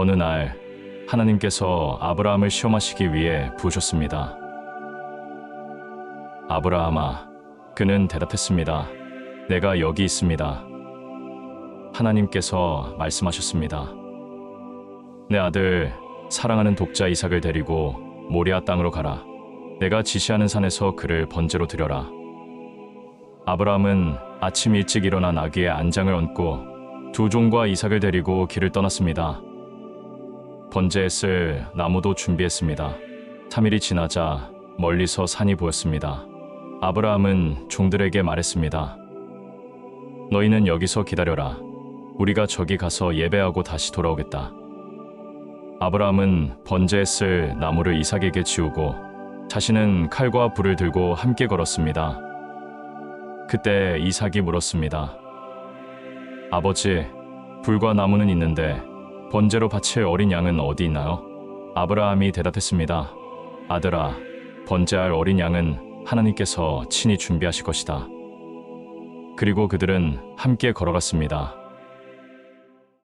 어느 날 하나님께서 아브라함을 시험하시기 위해 부으셨습니다. 아브라함아, 그는 대답했습니다. 내가 여기 있습니다. 하나님께서 말씀하셨습니다. 내 아들, 사랑하는 독자 이삭을 데리고 모리아 땅으로 가라. 내가 지시하는 산에서 그를 번제로 드려라. 아브라함은 아침 일찍 일어나 나귀의 안장을 얹고 두 종과 이삭을 데리고 길을 떠났습니다. 번제에 쓸 나무도 준비했습니다. 3일이 지나자 멀리서 산이 보였습니다. 아브라함은 종들에게 말했습니다. 너희는 여기서 기다려라. 우리가 저기 가서 예배하고 다시 돌아오겠다. 아브라함은 번제에 쓸 나무를 이삭에게 지우고 자신은 칼과 불을 들고 함께 걸었습니다. 그때 이삭이 물었습니다. 아버지, 불과 나무는 있는데 번제로 바칠 어린 양은 어디 있나요? 아브라함이 대답했습니다. 아들아, 번제할 어린 양은 하나님께서 친히 준비하실 것이다. 그리고 그들은 함께 걸어갔습니다.